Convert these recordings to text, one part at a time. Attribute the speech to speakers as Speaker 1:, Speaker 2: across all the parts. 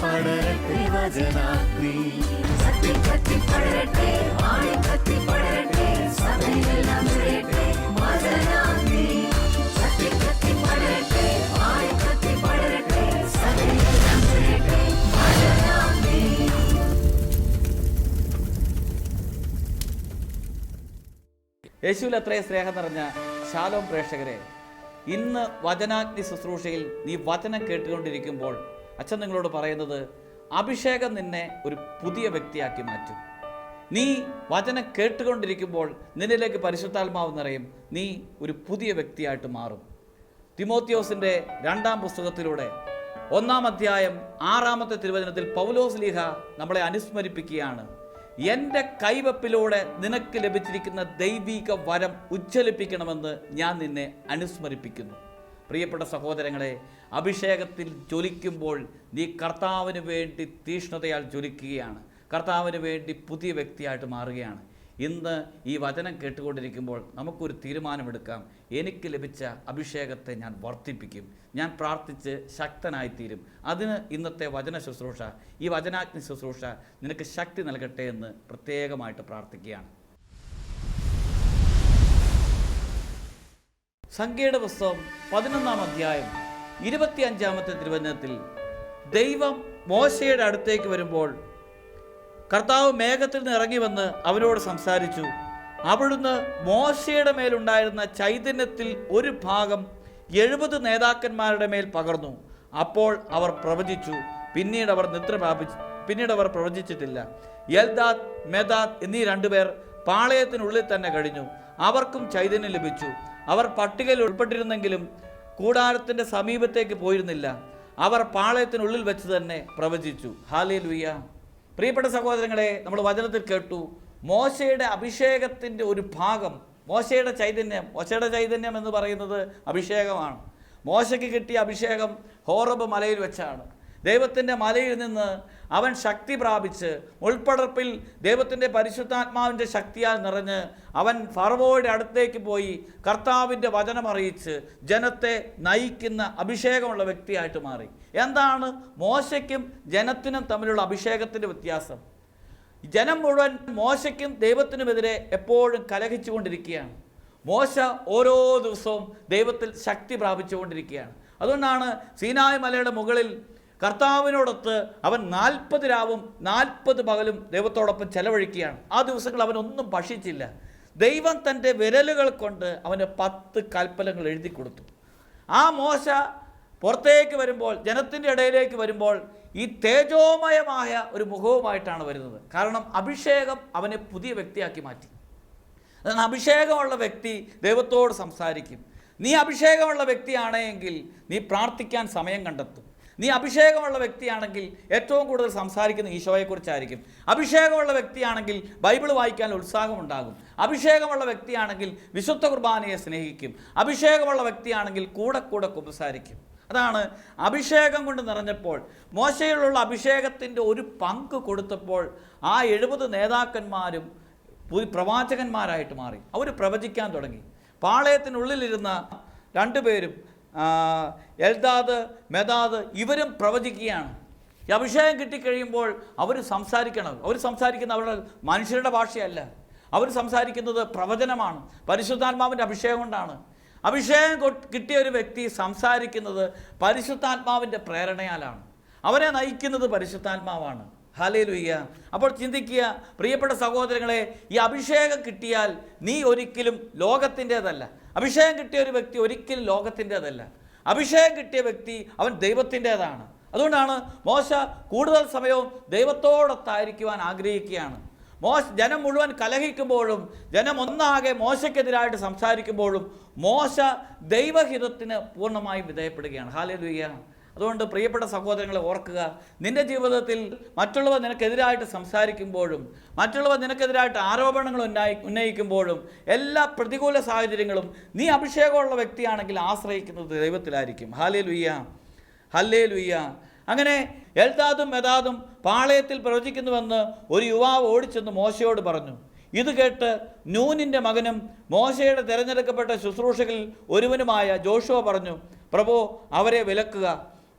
Speaker 1: പടരട്ടെ വചനാഗ്നി.
Speaker 2: സത്യം കത്തി പടരട്ടെ ആഴി കത്തി പടരട്ടെ സഭയെല്ലാം നിറയട്ടെ വചനാഗ്നി സത്യം കത്തി പടരട്ടെ ആഴി കത്തി പടരട്ടെ സഭയെല്ലാം നിറയട്ടെ വചനാഗ്നി
Speaker 3: യേശുവിൽ അത്രയും സ്നേഹം നിറഞ്ഞ ശാലോം പ്രേക്ഷകരെ ഇന്ന് വചനാഗ്നി ശുശ്രൂഷയിൽ നീ വചനം കേട്ടുകൊണ്ടിരിക്കുമ്പോൾ അച്ഛൻ നിങ്ങളോട് പറയുന്നത് അഭിഷേകം നിന്നെ ഒരു പുതിയ വ്യക്തിയാക്കി മാറ്റും. നീ വചനം കേട്ടുകൊണ്ടിരിക്കുമ്പോൾ നിന്നിലേക്ക് പരിശുദ്ധാത്മാവ് നിറയും. നീ ഒരു പുതിയ വ്യക്തിയായിട്ട് മാറും. തിമോത്യോസിന്റെ രണ്ടാം പുസ്തകത്തിലൂടെ ഒന്നാം അധ്യായം ആറാമത്തെ തിരുവചനത്തിൽ പൗലോസ് ലീഹ നമ്മളെ അനുസ്മരിപ്പിക്കുകയാണ്. എന്റെ കൈവപ്പിലൂടെ നിനക്ക് ലഭിച്ചിരിക്കുന്ന ദൈവിക വരം ഉജ്ജ്വലിപ്പിക്കണമെന്ന് ഞാൻ നിന്നെ അനുസ്മരിപ്പിക്കുന്നു. പ്രിയപ്പെട്ട സഹോദരങ്ങളെ അഭിഷേകത്തിൽ ജ്വലിക്കുമ്പോൾ നീ കർത്താവിന് വേണ്ടി തീഷ്ണതയാൽ ജ്വലിക്കുകയാണ്. കർത്താവിന് വേണ്ടി പുതിയ വ്യക്തിയായിട്ട് മാറുകയാണ്. ഇന്ന് ഈ വചനം കേട്ടുകൊണ്ടിരിക്കുമ്പോൾ നമുക്കൊരു തീരുമാനമെടുക്കാം. എനിക്ക് ലഭിച്ച അഭിഷേകത്തെ ഞാൻ വർദ്ധിപ്പിക്കും. ഞാൻ പ്രാർത്ഥിച്ച് ശക്തനായിത്തീരും. അതിന് ഇന്നത്തെ വചന ശുശ്രൂഷ ഈ വചനാഗ്നി ശുശ്രൂഷ നിനക്ക് ശക്തി നൽകട്ടെ എന്ന് പ്രത്യേകമായിട്ട് പ്രാർത്ഥിക്കുകയാണ്. സംഖ്യയുടെ പുസ്തകം പതിനൊന്നാം അധ്യായം ഇരുപത്തിയഞ്ചാമത്തെ തിരുവചനത്തിൽ ദൈവം മോശയുടെ അടുത്തേക്ക് വരുമ്പോൾ കർത്താവ് മേഘത്തിൽ നിന്ന് ഇറങ്ങി വന്ന് അവരോട് സംസാരിച്ചു അവിടുന്ന് മോശയുടെ മേലുണ്ടായിരുന്ന ചൈതന്യത്തിൽ ഒരു ഭാഗം എഴുപത് നേതാക്കന്മാരുടെ മേൽ പകർന്നു. അപ്പോൾ അവർ പ്രവചിച്ചു. പിന്നീട് അവർ നിദ്ര പ്രാപിച്ചു പിന്നീട് അവർ പ്രവചിച്ചിട്ടില്ല. യൽദാദ് മെദാദ് എന്നീ രണ്ടുപേർ പാളയത്തിനുള്ളിൽ തന്നെ കഴിഞ്ഞു. അവർക്കും ചൈതന്യം ലഭിച്ചു. അവർ പട്ടികയിൽ ഉൾപ്പെട്ടിരുന്നെങ്കിലും കൂടാരത്തിന്റെ സമീപത്തേക്ക് പോയിരുന്നില്ല. അവർ പാളയത്തിനുള്ളിൽ വെച്ച് തന്നെ പ്രവചിച്ചു. ഹാലേ പ്രിയപ്പെട്ട സഹോദരങ്ങളെ നമ്മൾ വചനത്തിൽ കേട്ടു മോശയുടെ അഭിഷേകത്തിന്റെ ഒരു ഭാഗം മോശയുടെ ചൈതന്യം മോശയുടെ ചൈതന്യം എന്ന് പറയുന്നത് അഭിഷേകമാണ്. മോശയ്ക്ക് കിട്ടിയ അഭിഷേകം ഹോറബ് മലയിൽ വെച്ചാണ്. ദൈവത്തിന്റെ മലയിൽ നിന്ന് അവൻ ശക്തി പ്രാപിച്ച് ഉൾപ്പടർപ്പിൽ ദൈവത്തിന്റെ പരിശുദ്ധാത്മാവിന്റെ ശക്തിയാൽ നിറഞ്ഞ് അവൻ ഫറവോയുടെ അടുത്തേക്ക് പോയി കർത്താവിന്റെ വചനം അറിയിച്ച് ജനത്തെ നയിക്കുന്ന അഭിഷേകമുള്ള വ്യക്തിയായിട്ട് മാറി. എന്താണ് മോശയ്ക്കും ജനത്തിനും തമ്മിലുള്ള അഭിഷേകത്തിന്റെ വ്യത്യാസം? ജനം മുഴുവൻ മോശയ്ക്കും ദൈവത്തിനുമെതിരെ എപ്പോഴും കലഹിച്ചുകൊണ്ടിരിക്കുകയാണ്. മോശ ഓരോ ദിവസവും ദൈവത്തിൽ ശക്തി പ്രാപിച്ചുകൊണ്ടിരിക്കുകയാണ്. അതുകൊണ്ടാണ് സീനായ് മലയുടെ മുകളിൽ കർത്താവിനോടൊത്ത് അവൻ നാൽപ്പത് രാവും നാൽപ്പത് പകലും ദൈവത്തോടൊപ്പം ചെലവഴിക്കുകയാണ്. ആ ദിവസങ്ങൾ അവനൊന്നും ഭക്ഷിച്ചില്ല. ദൈവം തന്റെ വിരലുകൾ കൊണ്ട് അവന് പത്ത് കൽപ്പലങ്ങൾ എഴുതി കൊടുത്തു. ആ മോശ പുറത്തേക്ക് വരുമ്പോൾ ജനത്തിന്റെ ഇടയിലേക്ക് വരുമ്പോൾ ഈ തേജോമയമായ ഒരു മുഖവുമായിട്ടാണ് വരുന്നത്. കാരണം അഭിഷേകം അവനെ പുതിയ വ്യക്തിയാക്കി മാറ്റി. അതാണ് അഭിഷേകമുള്ള വ്യക്തി ദൈവത്തോട് സംസാരിക്കും. നീ അഭിഷേകമുള്ള വ്യക്തിയാണെങ്കിൽ നീ പ്രാർത്ഥിക്കാൻ സമയം കണ്ടെത്തും. നീ അഭിഷേകമുള്ള വ്യക്തിയാണെങ്കിൽ ഏറ്റവും കൂടുതൽ സംസാരിക്കുന്ന ഈശോയെക്കുറിച്ചായിരിക്കും. അഭിഷേകമുള്ള വ്യക്തിയാണെങ്കിൽ ബൈബിൾ വായിക്കാൻ ഉത്സാഹമുണ്ടാകും. അഭിഷേകമുള്ള വ്യക്തിയാണെങ്കിൽ വിശുദ്ധ കുർബാനയെ സ്നേഹിക്കും. അഭിഷേകമുള്ള വ്യക്തിയാണെങ്കിൽ കൂടെ കൂടെ കുമ്പസാരിക്കും. അതാണ് അഭിഷേകം കൊണ്ട് നിറഞ്ഞപ്പോൾ മോശയിലുള്ള അഭിഷേകത്തിന്റെ ഒരു പങ്ക് കൊടുത്തപ്പോൾ ആ എഴുപത് നേതാക്കന്മാരും പ്രവാചകന്മാരായിട്ട് മാറി. അവർ പ്രവചിക്കാൻ തുടങ്ങി. പാളയത്തിനുള്ളിലിരുന്ന രണ്ടുപേരും എൽദാദ് മെദാദ് ഇവരും പ്രവചിക്കുകയാണ്. ഈ അഭിഷേകം കിട്ടിക്കഴിയുമ്പോൾ അവർ സംസാരിക്കണം. അവർ സംസാരിക്കുന്ന അവരുടെ മനുഷ്യരുടെ ഭാഷയല്ല. അവർ സംസാരിക്കുന്നത് പ്രവചനമാണ്. പരിശുദ്ധാത്മാവിന്റെ അഭിഷേകം കൊണ്ടാണ്. അഭിഷേകം കിട്ടിയ ഒരു വ്യക്തി സംസാരിക്കുന്നത് പരിശുദ്ധാത്മാവിന്റെ പ്രേരണയാലാണ്. അവനെ നയിക്കുന്നത് പരിശുദ്ധാത്മാവാണ്. ഹാലേലുയ്യ അപ്പോൾ ചിന്തിക്കുക പ്രിയപ്പെട്ട സഹോദരങ്ങളെ ഈ അഭിഷേകം കിട്ടിയാൽ നീ ഒരിക്കലും ലോകത്തിന്റെതല്ല. അഭിഷേകം കിട്ടിയ ഒരു വ്യക്തി ഒരിക്കലും ലോകത്തിന്റെതല്ല. അഭിഷേകം കിട്ടിയ വ്യക്തി അവൻ ദൈവത്തിന്റെതാണ്. അതുകൊണ്ടാണ് മോശ കൂടുതൽ സമയവും ദൈവത്തോടൊത്തായിരിക്കുവാൻ ആഗ്രഹിക്കുകയാണ്. മോശ ജനം മുഴുവൻ കലഹിക്കുമ്പോഴും ജനം ഒന്നാകെ മോശയ്ക്കെതിരായിട്ട് സംസാരിക്കുമ്പോഴും മോശ ദൈവഹിതത്തിന് പൂർണമായും വിധേയപ്പെടുകയാണ്. ഹാലലുയ്യ അതുകൊണ്ട് പ്രിയപ്പെട്ട സഹോദരങ്ങളെ ഓർക്കുക നിന്റെ ജീവിതത്തിൽ മറ്റുള്ളവർ നിനക്കെതിരായിട്ട് സംസാരിക്കുമ്പോഴും മറ്റുള്ളവർ നിനക്കെതിരായിട്ട് ആരോപണങ്ങൾ ഉന്നയി ഉന്നയിക്കുമ്പോഴും എല്ലാ പ്രതികൂല സാഹചര്യങ്ങളും നീ അഭിഷേകമുള്ള വ്യക്തിയാണെങ്കിൽ ആശ്രയിക്കുന്നത് ദൈവത്തിലായിരിക്കും. ഹാലേ ലുയ്യ ഹല്ലേ ലുയ്യ അങ്ങനെ എൽതാദും മെതാദും പാളയത്തിൽ പ്രവചിക്കുന്നുവെന്ന് ഒരു യുവാവ് ഓടിച്ചെന്ന് മോശയോട് പറഞ്ഞു. ഇത് കേട്ട് നൂനിന്റെ മകനും മോശയുടെ തിരഞ്ഞെടുക്കപ്പെട്ട ശുശ്രൂഷകളിൽ ഒരുവനുമായ ജോഷുവ പറഞ്ഞു പ്രഭോ അവരെ വിലക്കുക.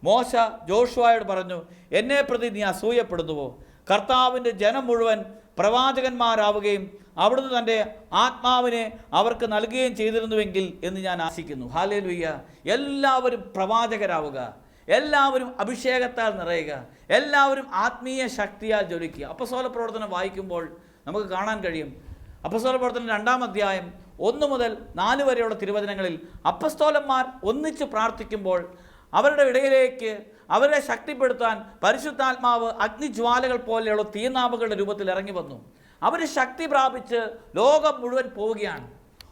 Speaker 3: മോശ ജോഷുവായോട് പറഞ്ഞു എന്നെ പ്രതി നീ അസൂയപ്പെടുന്നുവോ? കർത്താവിന്റെ ജനം മുഴുവൻ പ്രവാചകന്മാരാവുകയും അവിടുന്ന് തന്റെ ആത്മാവിനെ അവർക്ക് നൽകുകയും ചെയ്തിരുന്നുവെങ്കിൽ എന്ന് ഞാൻ ആശിക്കുന്നു. ഹാലേ ലുയ്യ എല്ലാവരും പ്രവാചകരാവുക. എല്ലാവരും അഭിഷേകത്താൽ നിറയുക. എല്ലാവരും ആത്മീയ ശക്തിയാൽ ജ്വലിക്കുക. അപ്പസോല പ്രവർത്തനം വായിക്കുമ്പോൾ നമുക്ക് കാണാൻ കഴിയും. അപ്പസ്തോല പ്രവർത്തനം രണ്ടാം അധ്യായം ഒന്ന് മുതൽ നാല് വരെയുള്ള തിരുവചനങ്ങളിൽ അപ്പസ്തോലന്മാർ ഒന്നിച്ച് പ്രാർത്ഥിക്കുമ്പോൾ അവരുടെ ഇടയിലേക്ക് അവരെ ശക്തിപ്പെടുത്താൻ പരിശുദ്ധാത്മാവ് അഗ്നിജ്വാലകൾ പോലെയുള്ള തീനാവുകളുടെ രൂപത്തിൽ ഇറങ്ങി വന്നു. അവർ ശക്തി പ്രാപിച്ച് ലോകം മുഴുവൻ പോവുകയാണ്.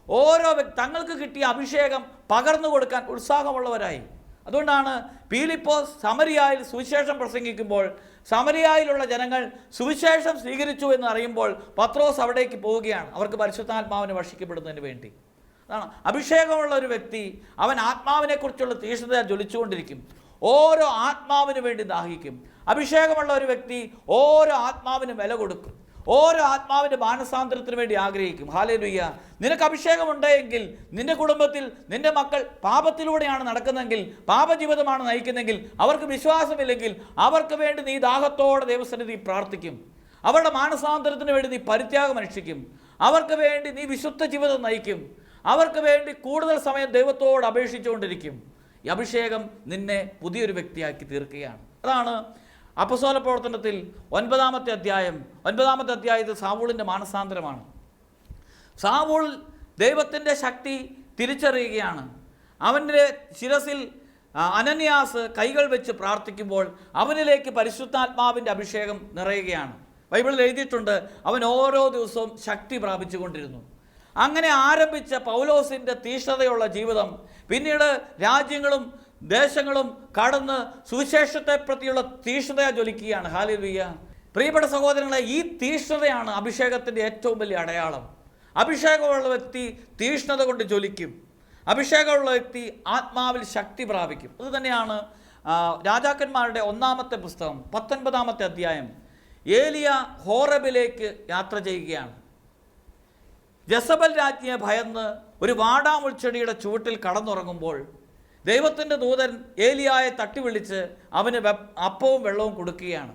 Speaker 3: ഓരോ തങ്ങൾക്ക് കിട്ടിയ അഭിഷേകം പകർന്നു കൊടുക്കാൻ ഉത്സാഹമുള്ളവരായി. അതുകൊണ്ടാണ് പീലിപ്പോസ് സമരിയായിൽ സുവിശേഷം പ്രസംഗിക്കുമ്പോൾ സമരിയായിലുള്ള ജനങ്ങൾ സുവിശേഷം സ്വീകരിച്ചു എന്ന് അറിയുമ്പോൾ പത്രോസ് അവിടേക്ക് പോവുകയാണ്. അവർക്ക് പരിശുദ്ധാത്മാവിനെ വർഷിക്കപ്പെടുന്നതിന് വേണ്ടി. അതാണ് അഭിഷേകമുള്ള ഒരു വ്യക്തി അവൻ ആത്മാവിനെക്കുറിച്ചുള്ള തീഷ്ണത ജ്വലിച്ചുകൊണ്ടിരിക്കും. ഓരോ ആത്മാവിന് വേണ്ടി ദാഹിക്കും. അഭിഷേകമുള്ള ഒരു വ്യക്തി ഓരോ ആത്മാവിനും വില കൊടുക്കും. ഓരോ ആത്മാവിന്റെ മാനസാന്തരത്തിന് വേണ്ടി ആഗ്രഹിക്കും. ഹാലേലുയ്യ. നിനക്ക് അഭിഷേകമുണ്ടെങ്കിൽ നിന്റെ കുടുംബത്തിൽ നിന്റെ മക്കൾ പാപത്തിലൂടെയാണ് നടക്കുന്നതെങ്കിൽ പാപജീവിതമാണ് നയിക്കുന്നതെങ്കിൽ അവർക്ക് വിശ്വാസമില്ലെങ്കിൽ അവർക്ക് വേണ്ടി നീ ദാഹത്തോടെ ദൈവസന്നിധി പ്രാർത്ഥിക്കും. അവരുടെ മാനസാന്തരത്തിന് വേണ്ടി നീ പരിത്യാഗം അനുഷ്ഠിക്കും. അവർക്ക് വേണ്ടി നീ വിശുദ്ധ ജീവിതം നയിക്കും. അവർക്ക് വേണ്ടി കൂടുതൽ സമയം ദൈവത്തോട് അപേക്ഷിച്ചുകൊണ്ടിരിക്കും. ഈ അഭിഷേകം നിന്നെ പുതിയൊരു വ്യക്തിയാക്കി തീർക്കുകയാണ്. അതാണ് അപ്പസോല പ്രവർത്തനത്തിൽ ഒൻപതാമത്തെ അധ്യായം ഒൻപതാമത്തെ അധ്യായത്തിൽ സാവൂളിന്റെ മാനസാന്തരമാണ്. സാവൂൾ ദൈവത്തിന്റെ ശക്തി തിരിച്ചറിയുകയാണ്. അവന്റെ ശിരസിൽ അനന്യാസ് കൈകൾ വെച്ച് പ്രാർത്ഥിക്കുമ്പോൾ അവനിലേക്ക് പരിശുദ്ധാത്മാവിന്റെ അഭിഷേകം നിറയുകയാണ്. ബൈബിളിൽ എഴുതിയിട്ടുണ്ട് അവൻ ഓരോ ദിവസവും ശക്തി പ്രാപിച്ചുകൊണ്ടിരുന്നു. അങ്ങനെ ആരംഭിച്ച പൗലോസിന്റെ തീഷ്ണതയുള്ള ജീവിതം. പിന്നീട് രാജ്യങ്ങളും ദേശങ്ങളും കടന്ന് സുവിശേഷത്തെ പ്രതിയുള്ള തീഷ്ണത ജ്വലിക്കുകയാണ്. ഹാലിലുയ്യ പ്രിയപ്പെട്ട സഹോദരങ്ങളെ ഈ തീഷ്ണതയാണ് അഭിഷേകത്തിന്റെ ഏറ്റവും വലിയ അടയാളം. അഭിഷേകമുള്ള വ്യക്തി തീഷ്ണത കൊണ്ട് ജ്വലിക്കും. അഭിഷേകമുള്ള വ്യക്തി ആത്മാവിൽ ശക്തി പ്രാപിക്കും. അത് തന്നെയാണ് രാജാക്കന്മാരുടെ ഒന്നാമത്തെ പുസ്തകം പത്തൊൻപതാമത്തെ അധ്യായം. ഏലിയ ഹോറബിലേക്ക് യാത്ര ചെയ്യുകയാണ്. ജസബൽ രാജ്ഞിയെ ഭയന്ന് ഒരു വാടാമുൾച്ചെടിയുടെ ചുവട്ടിൽ കടന്നുറങ്ങുമ്പോൾ ദൈവത്തിന്റെ ദൂതൻ ഏലിയായെ തട്ടി വിളിച്ച് അവന് അപ്പവും വെള്ളവും കൊടുക്കുകയാണ്.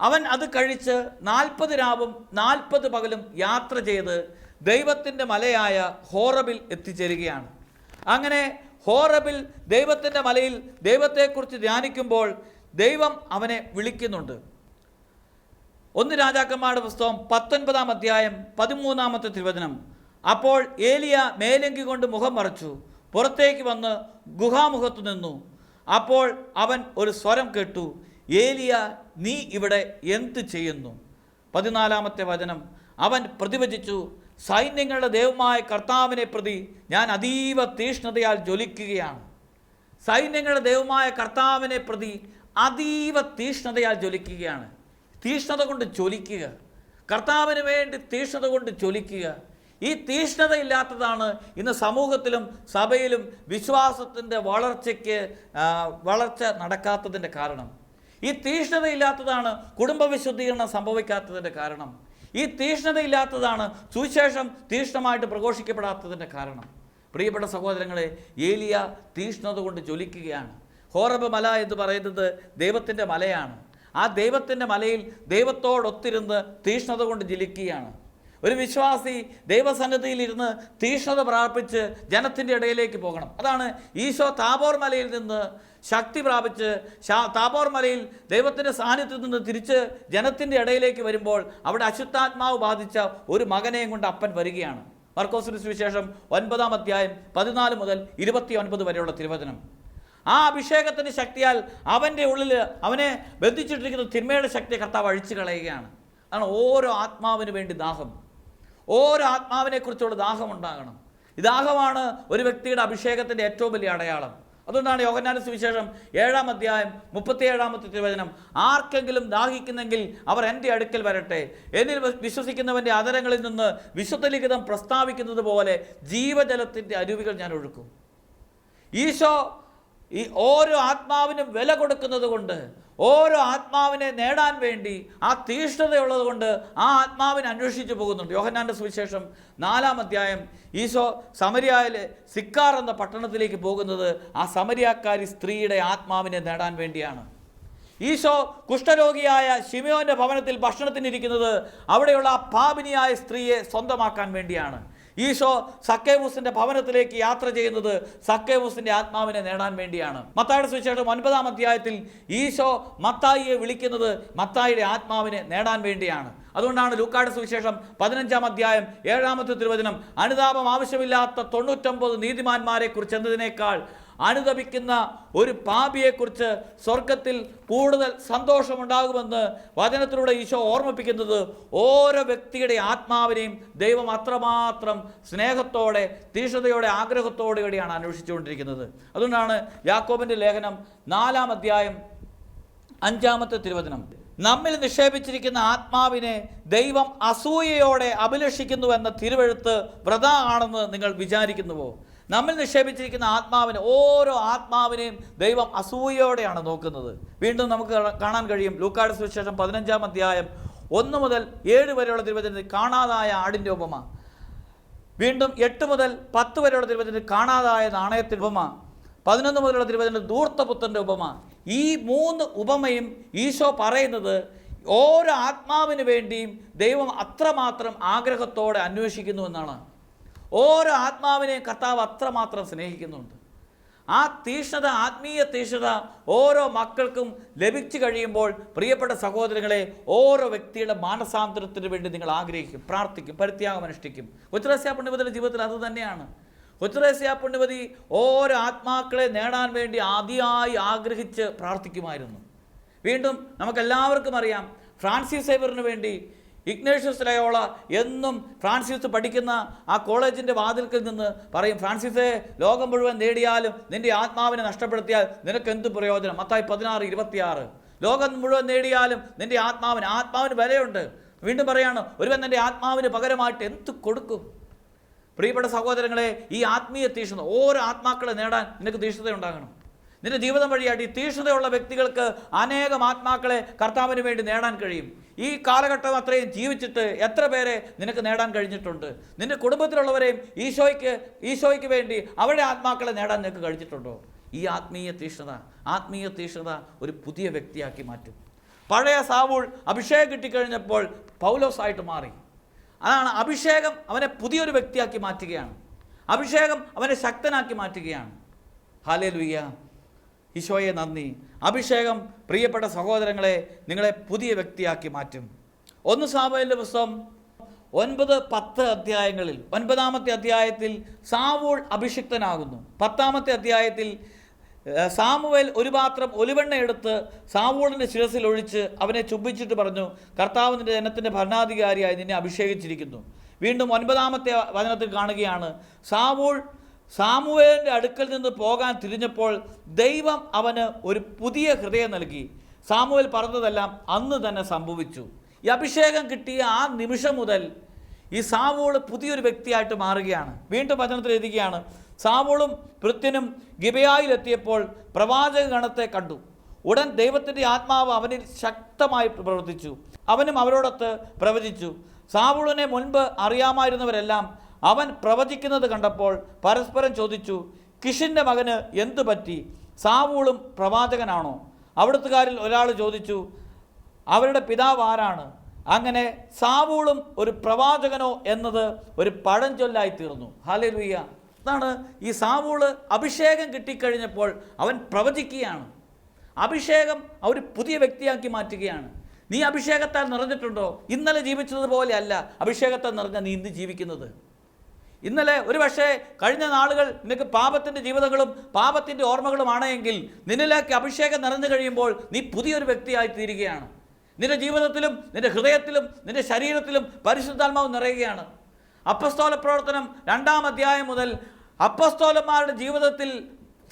Speaker 3: അവൻ അത് കഴിച്ച് നാൽപ്പത് രാവും നാൽപ്പത് പകലും യാത്ര ചെയ്ത് ദൈവത്തിന്റെ മലയായ ഹോറബിൽ എത്തിച്ചേരുകയാണ്. അങ്ങനെ ഹോറബിൽ ദൈവത്തിന്റെ മലയിൽ ദൈവത്തെക്കുറിച്ച് ധ്യാനിക്കുമ്പോൾ ദൈവം അവനെ വിളിക്കുന്നുണ്ട്. ഒന്ന് രാജാക്കന്മാരുടെ പുസ്തകം പത്തൊൻപതാം അധ്യായം പതിമൂന്നാമത്തെ തിരുവചനം. അപ്പോൾ ഏലിയ മേലങ്കി കൊണ്ട് മുഖം മറച്ചു. പുറത്തേക്ക് വന്ന് ഗുഹാമുഖത്തു നിന്നു. അപ്പോൾ അവൻ ഒരു സ്വരം കേട്ടു. ഏലിയ നീ ഇവിടെ എന്ത് ചെയ്യുന്നു? പതിനാലാമത്തെ വചനം. അവൻ പ്രതിവചിച്ചു സൈന്യങ്ങളുടെ ദൈവമായ കർത്താവിനെ പ്രതി ഞാൻ അതീവ തീഷ്ണതയാൽ ജ്വലിക്കുകയാണ്. സൈന്യങ്ങളുടെ ദൈവമായ കർത്താവിനെ പ്രതി അതീവ തീഷ്ണതയാൽ ജ്വലിക്കുകയാണ്. തീഷ്ണത കൊണ്ട് ചൊലിക്കുക കർത്താവിന് വേണ്ടി തീഷ്ണത കൊണ്ട് ചൊലിക്കുക ഈ തീഷ്ണതയില്ലാത്തതാണ് ഇന്ന് സമൂഹത്തിലും സഭയിലും വിശ്വാസത്തിന്റെ വളർച്ചയ്ക്ക് വളർച്ച നടക്കാത്തതിന്റെ കാരണം. ഈ തീഷ്ണത ഇല്ലാത്തതാണ് കുടുംബ വിശുദ്ധീകരണം സംഭവിക്കാത്തതിന്റെ കാരണം. ഈ തീഷ്ണത ഇല്ലാത്തതാണ് സുവിശേഷം തീഷ്ണമായിട്ട് പ്രഘോഷിക്കപ്പെടാത്തതിന്റെ കാരണം. പ്രിയപ്പെട്ട സഹോദരങ്ങളെ ഏലിയ തീഷ്ണത കൊണ്ട് ജ്വലിക്കുകയാണ്. ഹോറബ് മല എന്ന് പറയുന്നത് ദൈവത്തിന്റെ മലയാണ്. ആ ദൈവത്തിന്റെ മലയിൽ ദൈവത്തോടൊത്തിരുന്ന് തീഷ്ണത കൊണ്ട് ജലിക്കുകയാണ്. ഒരു വിശ്വാസി ദൈവസന്നിധിയിൽ ഇരുന്ന് തീഷ്ണത പ്രാപിച്ച് ജനത്തിന്റെ ഇടയിലേക്ക് പോകണം. അതാണ് ഈശോ താപോർ മലയിൽ നിന്ന് ശക്തി പ്രാപിച്ച് താബോർ മലയിൽ ദൈവത്തിന്റെ സാന്നിധ്യത്തിൽ നിന്ന് തിരിച്ച് ജനത്തിന്റെ ഇടയിലേക്ക് വരുമ്പോൾ അവിടെ അശുദ്ധാത്മാവ് ബാധിച്ച ഒരു മകനെയും കൊണ്ട് അപ്പൻ വരികയാണ്. മർക്കോസിന് സുവിശേഷം ഒൻപതാം അധ്യായം പതിനാല് മുതൽ ഇരുപത്തി ഒൻപത് വരെയുള്ള തിരുവചനം. ആ അഭിഷേകത്തിന്റെ ശക്തിയാൽ അവന്റെ ഉള്ളിൽ അവനെ ബന്ധിച്ചിട്ടിരിക്കുന്ന തിന്മയുടെ ശക്തിയെ കർത്താവ് അഴിച്ചു കളയുകയാണ്. അതാണ് ഓരോ ആത്മാവിന് വേണ്ടി ദാഹം. ഓരോ ആത്മാവിനെക്കുറിച്ചുള്ള ദാഹം ഉണ്ടാകണം. ഈ ദാഹമാണ് ഒരു വ്യക്തിയുടെ അഭിഷേകത്തിന്റെ ഏറ്റവും വലിയ അടയാളം. അതുകൊണ്ടാണ് യോഗനാന സുവിശേഷം ഏഴാം അധ്യായം മുപ്പത്തിയേഴാമത്തെ തിരുവചനം ആർക്കെങ്കിലും ദാഹിക്കുന്നെങ്കിൽ അവർ എന്റെ അടുക്കൽ വരട്ടെ. എന്നിൽ വിശ്വസിക്കുന്നവന്റെ അതരങ്ങളിൽ നിന്ന് വിശുദ്ധ ലിഖിതം പ്രസ്താവിക്കുന്നത് പോലെ ജീവജലത്തിന്റെ അരുവികൾ ഞാൻ ഒഴുക്കും. ഈശോ ഈ ഓരോ ആത്മാവിനും വില കൊടുക്കുന്നത് കൊണ്ട് ഓരോ ആത്മാവിനെ നേടാൻ വേണ്ടി ആ തീഷ്ണതയുള്ളത് കൊണ്ട് ആ ആത്മാവിനെ അന്വേഷിച്ചു പോകുന്നുണ്ട്. യോഹന്നാന്റെ സുവിശേഷം നാലാം അധ്യായം ഈശോ സമരിയായിലെ സിക്കാർ എന്ന പട്ടണത്തിലേക്ക് പോകുന്നത് ആ സമരിയാക്കാരി സ്ത്രീയുടെ ആത്മാവിനെ നേടാൻ വേണ്ടിയാണ്. ഈശോ കുഷ്ഠരോഗിയായ ഷിമിയോന്റെ ഭവനത്തിൽ ഭക്ഷണത്തിനിരിക്കുന്നത് അവിടെയുള്ള ആ പാപിനിയായ സ്ത്രീയെ സ്വന്തമാക്കാൻ വേണ്ടിയാണ്. ഈശോ സക്കേവൂസിന്റെ ഭവനത്തിലേക്ക് യാത്ര ചെയ്യുന്നത് സക്കേവൂസിന്റെ ആത്മാവിനെ നേടാൻ വേണ്ടിയാണ്. മത്തായുടെ സുവിശേഷം ഒൻപതാം അധ്യായത്തിൽ ഈശോ മത്തായിയെ വിളിക്കുന്നത് മത്തായിയുടെ ആത്മാവിനെ നേടാൻ വേണ്ടിയാണ്. അതുകൊണ്ടാണ് ലൂക്കാട് സുവിശേഷം പതിനഞ്ചാം അധ്യായം ഏഴാമത്തെ തിരുവചനം അനുതാപം ആവശ്യമില്ലാത്ത തൊണ്ണൂറ്റൊമ്പത് നീതിമാന്മാരെ കുറിച്ച് എന്നതിനേക്കാൾ അനുതപിക്കുന്ന ഒരു പാപിയെക്കുറിച്ച് സ്വർഗത്തിൽ കൂടുതൽ സന്തോഷമുണ്ടാകുമെന്ന് വചനത്തിലൂടെ ഈശോ ഓർമ്മിപ്പിക്കുന്നത് ഓരോ വ്യക്തിയുടെ ആത്മാവിനെയും ദൈവം അത്രമാത്രം സ്നേഹത്തോടെ തീഷ്ണതയോടെ ആഗ്രഹത്തോടു കൂടിയാണ് അന്വേഷിച്ചുകൊണ്ടിരിക്കുന്നത്. അതുകൊണ്ടാണ് യാക്കോബിന്റെ ലേഖനം നാലാം അധ്യായം അഞ്ചാമത്തെ തിരുവചനം. നമ്മിൽ നിക്ഷേപിച്ചിരിക്കുന്ന ആത്മാവിനെ ദൈവം അസൂയയോടെ അഭിലഷിക്കുന്നുവെന്ന തിരുവെഴുത്ത് വ്രത ആണെന്ന് നിങ്ങൾ വിചാരിക്കുന്നുവോ? നമ്മിൽ നിക്ഷേപിച്ചിരിക്കുന്ന ആത്മാവിനെ ഓരോ ആത്മാവിനെയും ദൈവം അസൂയയോടെയാണ് നോക്കുന്നത്. വീണ്ടും നമുക്ക് കാണാൻ കഴിയും. ലൂക്കാട് സുവിശേഷം പതിനഞ്ചാം അധ്യായം ഒന്ന് മുതൽ ഏഴ് വരെയുള്ള തിരുവചനത്തിൽ കാണാതായ ആടിന്റെ ഉപമ. വീണ്ടും എട്ട് മുതൽ പത്ത് വരെയുള്ള തിരുവചനത്തിൽ കാണാതായ നാണയത്തിന്റെ ഉപമ. പതിനൊന്ന് മുതലുള്ള തിരുവചനത്തിൽ ധൂർത്തപുത്രന്റെ ഉപമ. ഈ മൂന്ന് ഉപമയും ഈശോ പറയുന്നത് ഓരോ ആത്മാവിന് വേണ്ടിയും ദൈവം അത്രമാത്രം ആഗ്രഹത്തോടെ അന്വേഷിക്കുന്നു എന്നാണ്. ഓരോ ആത്മാവിനെയും കർത്താവ് അത്രമാത്രം സ്നേഹിക്കുന്നുണ്ട്. ആ തീഷ്ണത ആത്മീയ തീഷ്ണത ഓരോ മക്കൾക്കും ലഭിച്ചു കഴിയുമ്പോൾ പ്രിയപ്പെട്ട സഹോദരങ്ങളെ ഓരോ വ്യക്തിയുടെ മാനസാന്തരത്തിന് വേണ്ടി നിങ്ങൾ ആഗ്രഹിക്കും പ്രാർത്ഥിക്കും പരിത്യാഗം അനുഷ്ഠിക്കും. ഉത്തരസ്യ പുണ്യപതിയുടെ ജീവിതത്തിൽ അത് തന്നെയാണ്. ഉത്തരസ്യ പുണ്യപതി ഓരോ ആത്മാക്കളെ നേടാൻ വേണ്ടി ആദ്യമായി ആഗ്രഹിച്ച് പ്രാർത്ഥിക്കുമായിരുന്നു. വീണ്ടും നമുക്കെല്ലാവർക്കും അറിയാം ഫ്രാൻസിസ് സേവറിന് വേണ്ടി ഇഗ്നേഷ്യസ് ലയോള എന്നും ഫ്രാൻസിസ് പഠിക്കുന്ന ആ കോളേജിന്റെ വാതിൽക്കിൽ നിന്ന് പറയും ഫ്രാൻസിസെ ലോകം മുഴുവൻ നേടിയാലും നിന്റെ ആത്മാവിനെ നഷ്ടപ്പെടുത്തിയാൽ നിനക്ക് എന്ത് പ്രയോജനം? മത്തായി പതിനാറ് ഇരുപത്തിയാറ്. ലോകം മുഴുവൻ നേടിയാലും നിന്റെ ആത്മാവിന് ആത്മാവിന് വിലയുണ്ട്. വീണ്ടും പറയാണ് ഒരുവൻ നിന്റെ ആത്മാവിന് പകരമായിട്ട് എന്ത് കൊടുക്കും? പ്രിയപ്പെട്ട സഹോദരങ്ങളെ ഈ ആത്മീയ തീഷ്ണത ഓരോ ആത്മാക്കളെ നേടാൻ നിനക്ക് തീഷ്ണത ഉണ്ടാകണം. നിന്റെ ജീവിതം വഴിയായിട്ട് ഈ തീഷ്ണതയുള്ള വ്യക്തികൾക്ക് അനേകം ആത്മാക്കളെ കർത്താവിന് വേണ്ടി നേടാൻ കഴിയും. ഈ കാലഘട്ടം അത്രയും ജീവിച്ചിട്ട് എത്ര പേരെ നിനക്ക് നേടാൻ കഴിഞ്ഞിട്ടുണ്ട്? നിന്റെ കുടുംബത്തിലുള്ളവരെയും ഈശോയ്ക്ക് ഈശോയ്ക്ക് വേണ്ടി അവരുടെ ആത്മാക്കളെ നേടാൻ നിനക്ക് കഴിഞ്ഞിട്ടുണ്ടോ? ഈ ആത്മീയ തീഷ്ണത ആത്മീയ തീഷ്ണത ഒരു പുതിയ വ്യക്തിയാക്കി മാറ്റും. പഴയ സാവൂൾ അഭിഷേകം കിട്ടിക്കഴിഞ്ഞപ്പോൾ പൗലോസായിട്ട് മാറി. അതാണ് അഭിഷേകം അവനെ പുതിയൊരു വ്യക്തിയാക്കി മാറ്റുകയാണ്. അഭിഷേകം അവനെ ശക്തനാക്കി മാറ്റുകയാണ്. ഹാലേ ലുയ്യ ഈശോയെ നന്ദി. അഭിഷേകം പ്രിയപ്പെട്ട സഹോദരങ്ങളെ നിങ്ങളെ പുതിയ വ്യക്തിയാക്കി മാറ്റും. ഒന്ന് സാമൂഹ്യ പുസ്തകം ഒൻപത് പത്ത് അധ്യായങ്ങളിൽ ഒൻപതാമത്തെ അധ്യായത്തിൽ സാവൂൾ അഭിഷിക്തനാകുന്നു. പത്താമത്തെ അധ്യായത്തിൽ സാമുവേൽ ഒരു പാത്രം ഒലിവെണ്ണ എടുത്ത് സാവൂളിന്റെ ശിരസിൽ ഒഴിച്ച് അവനെ ചുംബിച്ചിട്ട് പറഞ്ഞു കർത്താവ് നിന്റെ ജനത്തിന്റെ ഭരണാധികാരിയായി നിന്നെ അഭിഷേകിച്ചിരിക്കുന്നു. വീണ്ടും ഒൻപതാമത്തെ വചനത്തിൽ കാണുകയാണ് സാവൂൾ സാമുവേലിന്റെ അടുക്കൽ നിന്ന് പോകാൻ തിരിഞ്ഞപ്പോൾ ദൈവം അവന് ഒരു പുതിയ ഹൃദയം നൽകി. സാമുവേൽ പറഞ്ഞതെല്ലാം അന്ന് തന്നെ സംഭവിച്ചു. ഈ അഭിഷേകം കിട്ടിയ ആ നിമിഷം മുതൽ ഈ സാവൂൾ പുതിയൊരു വ്യക്തിയായിട്ട് മാറുകയാണ്. വീണ്ടും വചനത്തിൽ എഴുതുകയാണ് സാവൂളും പൃഥ്വിനും ഗിബയായിലെത്തിയപ്പോൾ പ്രവാചക ഗണത്തെ കണ്ടു. ഉടൻ ദൈവത്തിന്റെ ആത്മാവ് അവനിൽ ശക്തമായി പ്രവർത്തിച്ചു. അവനും അവരോടൊത്ത് പ്രവചിച്ചു. സാവൂളിനെ മുൻപ് അറിയാമായിരുന്നവരെല്ലാം അവൻ പ്രവചിക്കുന്നത് കണ്ടപ്പോൾ പരസ്പരം ചോദിച്ചു കിഷിന്റെ മകന് എന്തു പറ്റി? സാവൂളും പ്രവാചകനാണോ? അവിടുത്തുകാരിൽ ഒരാൾ ചോദിച്ചു അവരുടെ പിതാവ് ആരാണ്? അങ്ങനെ സാവൂളും ഒരു പ്രവാചകനോ എന്നത് ഒരു പഴഞ്ചൊല്ലായി തീർന്നു. ഹാലലുയ്യ അതാണ് ഈ സാവൂൾ അഭിഷേകം കിട്ടിക്കഴിഞ്ഞപ്പോൾ അവൻ പ്രവചിക്കുകയാണ്. അഭിഷേകം അവർ പുതിയ വ്യക്തിയാക്കി മാറ്റുകയാണ്. നീ അഭിഷേകത്താൽ നിറഞ്ഞിട്ടുണ്ടോ? ഇന്നലെ ജീവിച്ചതുപോലെയല്ല അഭിഷേകത്താൽ നിറഞ്ഞ നീ ഇന്ന് ജീവിക്കുന്നത്. ഇന്നലെ ഒരു പക്ഷേ കഴിഞ്ഞ നാളുകൾ നിനക്ക് പാപത്തിന്റെ ജീവിതങ്ങളും പാപത്തിന്റെ ഓർമ്മകളുമാണ് എങ്കിൽ നിന്നിലേക്ക് അഭിഷേകം നിറഞ്ഞു കഴിയുമ്പോൾ നീ പുതിയൊരു വ്യക്തിയായി തീരുകയാണ്. നിന്റെ ജീവിതത്തിലും നിന്റെ ഹൃദയത്തിലും നിന്റെ ശരീരത്തിലും പരിശുദ്ധാത്മാവ് നിറയുകയാണ്. അപ്പസ്തോല പ്രവർത്തനം രണ്ടാം അധ്യായം മുതൽ അപ്പസ്തോലന്മാരുടെ ജീവിതത്തിൽ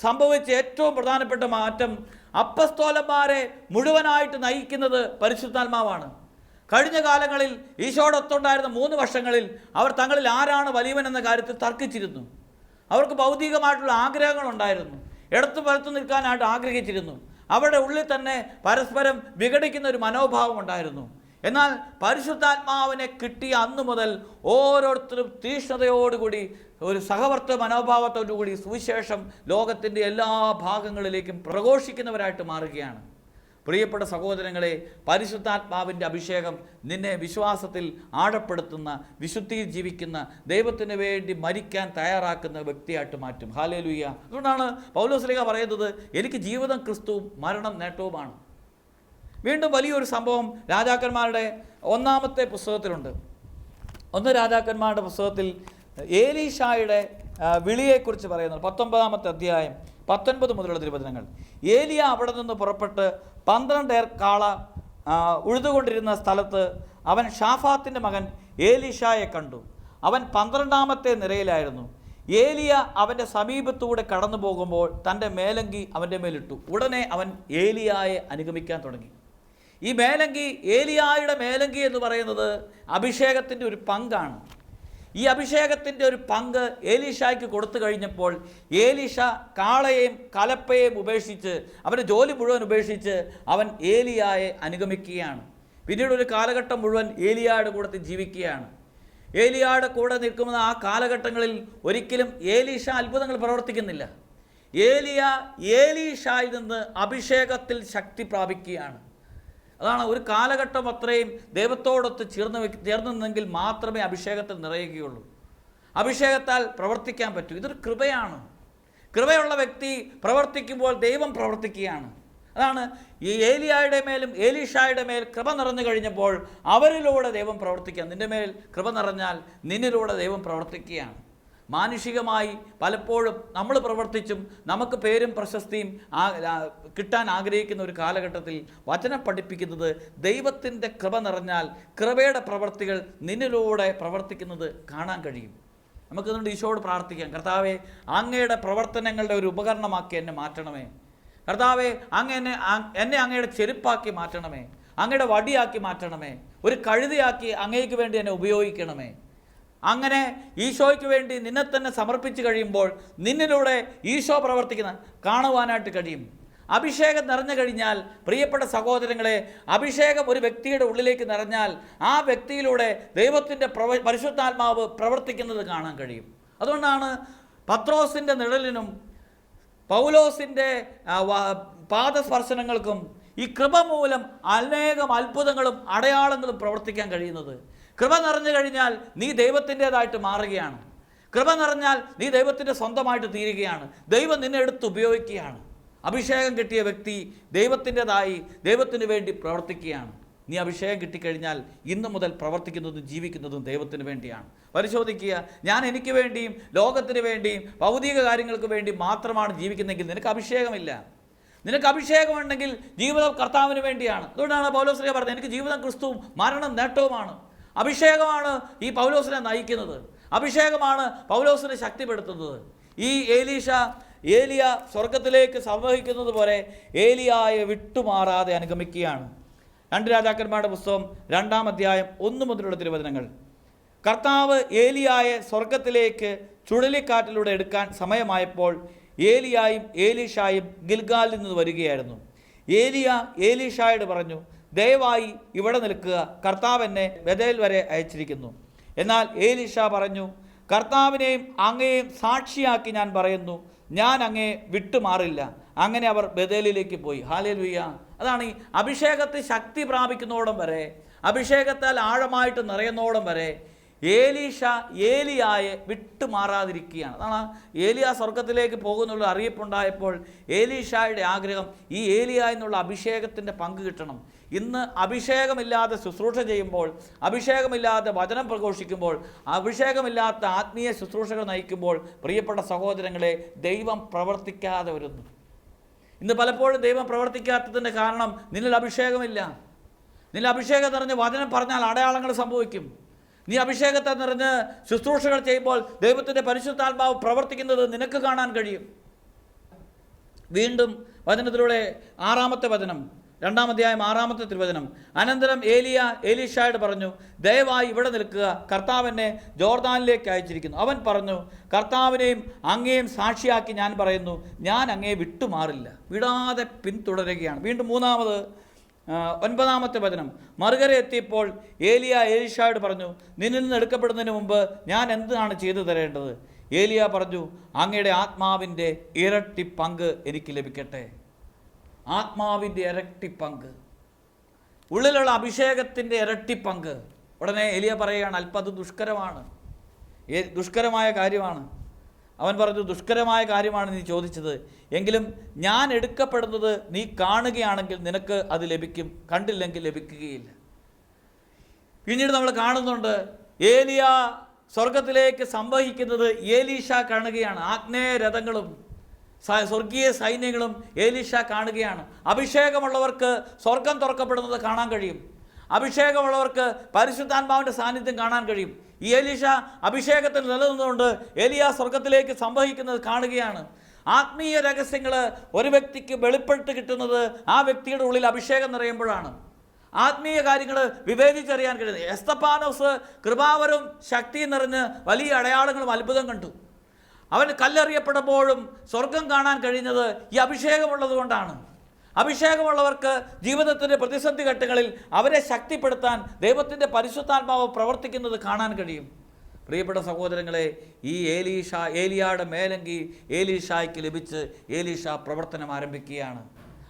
Speaker 3: സംഭവിച്ച ഏറ്റവും പ്രധാനപ്പെട്ട മാറ്റം അപ്പസ്തോലന്മാരെ മുഴുവനായിട്ട് നയിക്കുന്നത് പരിശുദ്ധാത്മാവാണ്. കഴിഞ്ഞ കാലങ്ങളിൽ ഈശോടൊത്തുണ്ടായിരുന്ന മൂന്ന് വർഷങ്ങളിൽ അവർ തങ്ങളിൽ ആരാണ് വലിയവൻ എന്ന കാര്യത്തിൽ തർക്കിച്ചിരുന്നു. അവർക്ക് ഭൗതികമായിട്ടുള്ള ആഗ്രഹങ്ങളുണ്ടായിരുന്നു. ഇടത്തു വലത്തു നിൽക്കാനായിട്ട് ആഗ്രഹിച്ചിരുന്നു. അവരുടെ ഉള്ളിൽ തന്നെ പരസ്പരം വിഘടിക്കുന്ന ഒരു മനോഭാവം ഉണ്ടായിരുന്നു. എന്നാൽ പരിശുദ്ധാത്മാവിനെ കിട്ടിയ അന്നു മുതൽ ഓരോരുത്തരും തീഷ്ണതയോടുകൂടി ഒരു സഹവർത്ത മനോഭാവത്തോടുകൂടി സുവിശേഷം ലോകത്തിന്റെ എല്ലാ ഭാഗങ്ങളിലേക്കും പ്രഘോഷിക്കുന്നവരായിട്ട് മാറുകയാണ്. പ്രിയപ്പെട്ട സഹോദരങ്ങളെ പരിശുദ്ധാത്മാവിന്റെ അഭിഷേകം നിന്നെ വിശ്വാസത്തിൽ ആഴപ്പെടുത്തുന്ന വിശുദ്ധിയിൽ ജീവിക്കുന്ന ദൈവത്തിന് വേണ്ടി മരിക്കാൻ തയ്യാറാക്കുന്ന വ്യക്തിയായിട്ട് മാറ്റും. ഹാലേ ലുയ്യ അതുകൊണ്ടാണ് പൗലോസ്ലിക പറയുന്നത് എനിക്ക് ജീവിതം ക്രിസ്തുവും മരണം നേട്ടവുമാണ്. വീണ്ടും വലിയൊരു സംഭവം രാജാക്കന്മാരുടെ ഒന്നാമത്തെ പുസ്തകത്തിലുണ്ട്. ഒന്ന് രാജാക്കന്മാരുടെ പുസ്തകത്തിൽ ഏലീഷായുടെ വിളിയെക്കുറിച്ച് പറയുന്നത് പത്തൊമ്പതാമത്തെ അധ്യായം പത്തൊൻപത് മുതലുള്ള തിരുവചനങ്ങൾ. ഏലിയ അവിടെ നിന്ന് പുറപ്പെട്ട് പന്ത്രണ്ടേർ കാള ഉഴുതുകൊണ്ടിരുന്ന സ്ഥലത്ത് അവൻ ഷാഫാത്തിന്റെ മകൻ ഏലിഷായെ കണ്ടു. അവൻ പന്ത്രണ്ടാമത്തെ നിരയിലായിരുന്നു. ഏലിയ അവന്റെ സമീപത്തൂടെ കടന്നു പോകുമ്പോൾ തന്റെ മേലങ്കി അവന്റെ മേലിട്ടു. ഉടനെ അവൻ ഏലിയായെ അനുഗമിക്കാൻ തുടങ്ങി. ഈ മേലങ്കി ഏലിയായുടെ മേലങ്കി എന്ന് പറയുന്നത് അഭിഷേകത്തിന്റെ ഒരു പങ്കാണ്. ഈ അഭിഷേകത്തിന്റെ ഒരു പങ്ക് ഏലീഷായ്ക്ക് കൊടുത്തു കഴിഞ്ഞപ്പോൾ ഏലീഷ കാളയെയും കലപ്പയെയും ഉപേക്ഷിച്ച് അവന്റെ ജോലി മുഴുവൻ ഉപേക്ഷിച്ച് അവൻ ഏലിയായെ അനുഗമിക്കുകയാണ്. പിന്നീട് ഒരു കാലഘട്ടം മുഴുവൻ ഏലിയായുടെ കൂടത്തിൽ ജീവിക്കുകയാണ്. ഏലിയായുടെ കൂടെ നിൽക്കുന്ന ആ കാലഘട്ടങ്ങളിൽ ഒരിക്കലും ഏലീഷ അത്ഭുതങ്ങൾ പ്രവർത്തിക്കുന്നില്ല. ഏലിയ ഏലീഷായിൽ നിന്ന് അഭിഷേകത്തിൽ ശക്തി പ്രാപിക്കുകയാണ്. അതാണ് ഒരു കാലഘട്ടം അത്രയും ദൈവത്തോടൊത്ത് ചേർന്ന് ചേർന്നെങ്കിൽ മാത്രമേ അഭിഷേകത്തിൽ നിറയുകയുള്ളൂ. അഭിഷേകത്താൽ പ്രവർത്തിക്കാൻ പറ്റൂ. ഇതൊരു കൃപയാണ്. കൃപയുള്ള വ്യക്തി പ്രവർത്തിക്കുമ്പോൾ ദൈവം പ്രവർത്തിക്കുകയാണ്. അതാണ് ഈ ഏലിയായുടെ മേലും ഏലീഷായുടെ മേൽ കൃപ നിറഞ്ഞു കഴിഞ്ഞപ്പോൾ അവരിലൂടെ ദൈവം പ്രവർത്തിക്കുക. നിന്റെ മേൽ കൃപ നിറഞ്ഞാൽ നിന്നിലൂടെ ദൈവം പ്രവർത്തിക്കുകയാണ്. മാനുഷികമായി പലപ്പോഴും നമ്മൾ പ്രവർത്തിച്ചും നമുക്ക് പേരും പ്രശസ്തിയും കിട്ടാൻ ആഗ്രഹിക്കുന്ന ഒരു കാലഘട്ടത്തിൽ വചനം പഠിപ്പിക്കുന്നത് ദൈവത്തിന്റെ കൃപ നിറഞ്ഞാൽ കൃപയുടെ പ്രവർത്തികൾ നിന്നിലൂടെ പ്രവർത്തിക്കുന്നത് കാണാൻ കഴിയും. നമുക്കതുകൊണ്ട് ഈശോയോട് പ്രാർത്ഥിക്കാം. കർത്താവെ അങ്ങയുടെ പ്രവർത്തനങ്ങളുടെ ഒരു ഉപകരണമാക്കി എന്നെ മാറ്റണമേ. കർത്താവെ അങ്ങ് എന്നെ എന്നെ അങ്ങയുടെ ചെരുപ്പാക്കി മാറ്റണമേ. അങ്ങയുടെ വടിയാക്കി മാറ്റണമേ. ഒരു കഴുതിയാക്കി അങ്ങേക്ക് വേണ്ടി എന്നെ ഉപയോഗിക്കണമേ. അങ്ങനെ ഈശോയ്ക്ക് വേണ്ടി നിന്നെ തന്നെ സമർപ്പിച്ച് കഴിയുമ്പോൾ നിന്നിലൂടെ ഈശോ പ്രവർത്തിക്കുന്ന കാണുവാനായിട്ട് കഴിയും. അഭിഷേകം നിറഞ്ഞു കഴിഞ്ഞാൽ പ്രിയപ്പെട്ട സഹോദരങ്ങളെ അഭിഷേകം ഒരു വ്യക്തിയുടെ ഉള്ളിലേക്ക് നിറഞ്ഞാൽ ആ വ്യക്തിയിലൂടെ ദൈവത്തിന്റെ പ്രവ പരിശുദ്ധാത്മാവ് പ്രവർത്തിക്കുന്നത് കാണാൻ കഴിയും. അതുകൊണ്ടാണ് പത്രോസിന്റെ നിഴലിനും പൗലോസിന്റെ പാദസ്പർശനങ്ങൾക്കും ഈ കൃപ മൂലം അനേകം അത്ഭുതങ്ങളും അടയാളങ്ങളും പ്രവർത്തിക്കാൻ കഴിയുന്നത്. കൃപ നിറഞ്ഞു കഴിഞ്ഞാൽ നീ ദൈവത്തിന്റെതായിട്ട് മാറുകയാണ്. കൃപ നിറഞ്ഞാൽ നീ ദൈവത്തിന്റെ സ്വന്തമായിട്ട് തീരുകയാണ്. ദൈവം നിന്നെ എടുത്ത് ഉപയോഗിക്കുകയാണ്. അഭിഷേകം കിട്ടിയ വ്യക്തി ദൈവത്തിന്റെതായി ദൈവത്തിന് വേണ്ടി പ്രവർത്തിക്കുകയാണ്. നീ അഭിഷേകം കിട്ടിക്കഴിഞ്ഞാൽ ഇന്നു മുതൽ പ്രവർത്തിക്കുന്നതും ജീവിക്കുന്നതും ദൈവത്തിന് വേണ്ടിയാണ്. പരിശോധിക്കുക. ഞാൻ എനിക്ക് വേണ്ടിയും ലോകത്തിന് വേണ്ടിയും ഭൗതിക കാര്യങ്ങൾക്ക് വേണ്ടി മാത്രമാണ് ജീവിക്കുന്നതെങ്കിൽ നിനക്ക് അഭിഷേകമില്ല. നിനക്ക് അഭിഷേകമുണ്ടെങ്കിൽ ജീവിതം കർത്താവിന് വേണ്ടിയാണ്. അതുകൊണ്ടാണ് പൗലോസ്ലിയ പറഞ്ഞത്. എനിക്ക് ജീവിതം ക്രിസ്തുവും മരണം നേട്ടവുമാണ്. അഭിഷേകമാണ് ഈ പൗലോസിനെ നയിക്കുന്നത്. അഭിഷേകമാണ് പൗലോസിനെ ശക്തിപ്പെടുത്തുന്നത്. ഈ ഏലീഷ ഏലിയ സ്വർഗത്തിലേക്ക് സംവഹിക്കുന്നത് പോലെ ഏലിയായെ വിട്ടുമാറാതെ അനുഗമിക്കുകയാണ്. രണ്ട് രാജാക്കന്മാരുടെ പുസ്തകം രണ്ടാം അധ്യായം ഒന്ന് മുതലുള്ള തിരുവചനങ്ങൾ. കർത്താവ് ഏലിയായെ സ്വർഗത്തിലേക്ക് ചുഴലിക്കാറ്റിലൂടെ എടുക്കാൻ സമയമായപ്പോൾ ഏലിയായും ഏലീഷായും ഗിൽഗാലിൽ നിന്ന് വരികയായിരുന്നു. ഏലിയ ഏലീഷായോട് പറഞ്ഞു ദയവായി ഇവിടെ നിൽക്കുക. കർത്താവ് എന്നെ ബദൽ വരെ അയച്ചിരിക്കുന്നു. എന്നാൽ ഏലിഷ പറഞ്ഞു കർത്താവിനെയും അങ്ങയെയും സാക്ഷിയാക്കി ഞാൻ പറയുന്നു ഞാൻ അങ്ങയെ വിട്ടുമാറില്ല. അങ്ങനെ അവർ ബദലിലേക്ക് പോയി. ഹാലേലുയ്യ അതാണ് ഈ അഭിഷേകത്തിൽ ശക്തി പ്രാപിക്കുന്നോടം വരെ അഭിഷേകത്താൽ ആഴമായിട്ട് നിറയുന്നോടം വരെ ഏലീഷ ഏലിയായെ വിട്ടുമാറാതിരിക്കുകയാണ്. അതാണ് ഏലിയ സ്വർഗത്തിലേക്ക് പോകുന്നുള്ള അറിയിപ്പുണ്ടായപ്പോൾ ഏലീഷായുടെ ആഗ്രഹം ഈ ഏലിയ എന്നുള്ള അഭിഷേകത്തിന്റെ പങ്ക് കിട്ടണം. ഇന്ന് അഭിഷേകമില്ലാതെ ശുശ്രൂഷ ചെയ്യുമ്പോൾ അഭിഷേകമില്ലാതെ വചനം പ്രഘോഷിക്കുമ്പോൾ അഭിഷേകമില്ലാത്ത ആത്മീയ ശുശ്രൂഷകൾ നയിക്കുമ്പോൾ പ്രിയപ്പെട്ട സഹോദരങ്ങളെ ദൈവം പ്രവർത്തിക്കാതെ വരുന്നു. ഇന്ന് പലപ്പോഴും ദൈവം പ്രവർത്തിക്കാത്തതിന്റെ കാരണം നിന്നിൽ അഭിഷേകമില്ല. നിന്നിൽ അഭിഷേകം നിറഞ്ഞ് വചനം പറഞ്ഞാൽ അടയാളങ്ങൾ സംഭവിക്കും. നീ അഭിഷേകത്തെ നിറഞ്ഞ് ശുശ്രൂഷകൾ ചെയ്യുമ്പോൾ ദൈവത്തിന്റെ പരിശുദ്ധാത്മാവ് പ്രവർത്തിക്കുന്നത് നിനക്ക് കാണാൻ കഴിയും. വീണ്ടും വചനത്തിലൂടെ ആറാമത്തെ വചനം. രണ്ടാം അധ്യായം ആറാമത്തെ തിരുവചനം. അനന്തരം ഏലിയ ഏലീഷായോട് പറഞ്ഞു ദയവായി ഇവിടെ നിൽക്കുക. കർത്താവ് എന്നെ ജോർദാനിലേക്ക് അയച്ചിരിക്കുന്നു. അവൻ പറഞ്ഞു കർത്താവിനെയും അങ്ങേയും സാക്ഷിയാക്കി ഞാൻ പറയുന്നു ഞാൻ അങ്ങയെ വിട്ടുമാറില്ല. വിടാതെ പിന്തുടരുകയാണ്. വീണ്ടും മൂന്നാമത് ഒൻപതാമത്തെ വചനം. മറുകര എത്തിയപ്പോൾ ഏലിയ ഏലീഷായോട് പറഞ്ഞു നിന്നിൽ നിന്ന് എടുക്കപ്പെടുന്നതിന് മുമ്പ് ഞാൻ എന്താണ് ചെയ്തു തരേണ്ടത്? ഏലിയ പറഞ്ഞു അങ്ങയുടെ ആത്മാവിന്റെ ഇരട്ടി പങ്ക് എനിക്ക് ലഭിക്കട്ടെ. ആത്മാവിന്റെ ഇരട്ടി പങ്ക്. ഉള്ളിലുള്ള അഭിഷേകത്തിന്റെ ഇരട്ടി പങ്ക്. ഉടനെ എലിയ പറയുകയാണ് അല്പം അത് ദുഷ്കരമാണ്. ദുഷ്കരമായ കാര്യമാണ്. അവൻ പറഞ്ഞു ദുഷ്കരമായ കാര്യമാണ് നീ ചോദിച്ചത്. എങ്കിലും ഞാൻ എടുക്കപ്പെടുന്നത് നീ കാണുകയാണെങ്കിൽ നിനക്ക് അത് ലഭിക്കും. കണ്ടില്ലെങ്കിൽ ലഭിക്കുകയില്ല. പിന്നീട് നമ്മൾ കാണുന്നുണ്ട് ഏലിയ സ്വർഗത്തിലേക്ക് സംവഹിക്കുന്നത് ഏലീഷ കാണുകയാണ്. ആഗ്നേയ രഥങ്ങളും സ്വർഗീയ സൈന്യങ്ങളും ഏലീഷ കാണുകയാണ്. അഭിഷേകമുള്ളവർക്ക് സ്വർഗം തുറക്കപ്പെടുന്നത് കാണാൻ കഴിയും. അഭിഷേകമുള്ളവർക്ക് പരിശുദ്ധാത്മാവിന്റെ സാന്നിധ്യം കാണാൻ കഴിയും. ഈ ഏലീഷ അഭിഷേകത്തിൽ നിലനിന്നുകൊണ്ട് ഏലിയ സ്വർഗത്തിലേക്ക് സംവഹിക്കുന്നത് കാണുകയാണ്. ആത്മീയ രഹസ്യങ്ങൾ ഒരു വ്യക്തിക്ക് വെളിപ്പെട്ട് കിട്ടുന്നത് ആ വ്യക്തിയുടെ ഉള്ളിൽ അഭിഷേകം നിറയുമ്പോഴാണ്. ആത്മീയ കാര്യങ്ങൾ വിവേചിച്ചറിയാൻ കഴിയുന്നത്. എസ്തപ്പാനോസ് കൃപാവരും ശക്തിയും നിറഞ്ഞ് വലിയ അടയാളങ്ങളും അത്ഭുതം കണ്ടു. അവൻ കല്ലെറിയപ്പെടുമ്പോഴും സ്വർഗം കാണാൻ കഴിഞ്ഞത് ഈ അഭിഷേകമുള്ളത് കൊണ്ടാണ്. അഭിഷേകമുള്ളവർക്ക് ജീവിതത്തിന്റെ പ്രതിസന്ധി ഘട്ടങ്ങളിൽ അവരെ ശക്തിപ്പെടുത്താൻ ദൈവത്തിന്റെ പരിശുദ്ധാത്മാവ് പ്രവർത്തിക്കുന്നത് കാണാൻ കഴിയും. പ്രിയപ്പെട്ട സഹോദരങ്ങളെ ഈ ഏലീഷ ഏലിയായുടെ മേലങ്കി ഏലീഷായ്ക്ക് ലഭിച്ച് ഏലീഷ പ്രവർത്തനം ആരംഭിക്കുകയാണ്.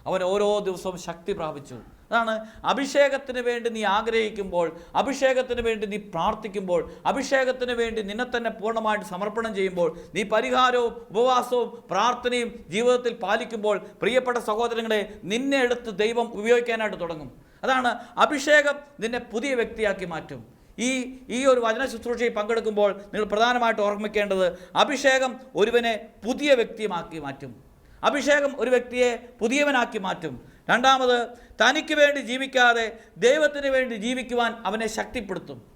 Speaker 3: അവൻ ഓരോ ദിവസവും ശക്തി പ്രാപിച്ചു. അതാണ് അഭിഷേകത്തിന് വേണ്ടി നീ ആഗ്രഹിക്കുമ്പോൾ അഭിഷേകത്തിന് വേണ്ടി നീ പ്രാർത്ഥിക്കുമ്പോൾ അഭിഷേകത്തിന് വേണ്ടി നിന്നെ തന്നെ പൂർണമായിട്ട് സമർപ്പണം ചെയ്യുമ്പോൾ നീ പരിഹാരവും ഉപവാസവും പ്രാർത്ഥനയും ജീവിതത്തിൽ പാലിക്കുമ്പോൾ പ്രിയപ്പെട്ട സഹോദരങ്ങളെ നിന്നെ എടുത്ത് ദൈവം ഉപയോഗിക്കാനായിട്ട് തുടങ്ങും. അതാണ് അഭിഷേകം നിന്നെ പുതിയ വ്യക്തിയാക്കി മാറ്റും. ഈ ഈ ഒരു വചന ശുശ്രൂഷയിൽ പങ്കെടുക്കുമ്പോൾ നിങ്ങൾ പ്രധാനമായിട്ട് ഓർമ്മിക്കേണ്ടത് അഭിഷേകം ഒരുവനെ പുതിയ വ്യക്തിയുമാക്കി മാറ്റും. അഭിഷേകം ഒരു വ്യക്തിയെ പുതിയവനാക്കി മാറ്റും. രണ്ടാമത് തനിക്ക് വേണ്ടി ജീവിക്കാതെ ദൈവത്തിന് വേണ്ടി ജീവിക്കുവാൻ അവനെ ശക്തിപ്പെടുത്തും.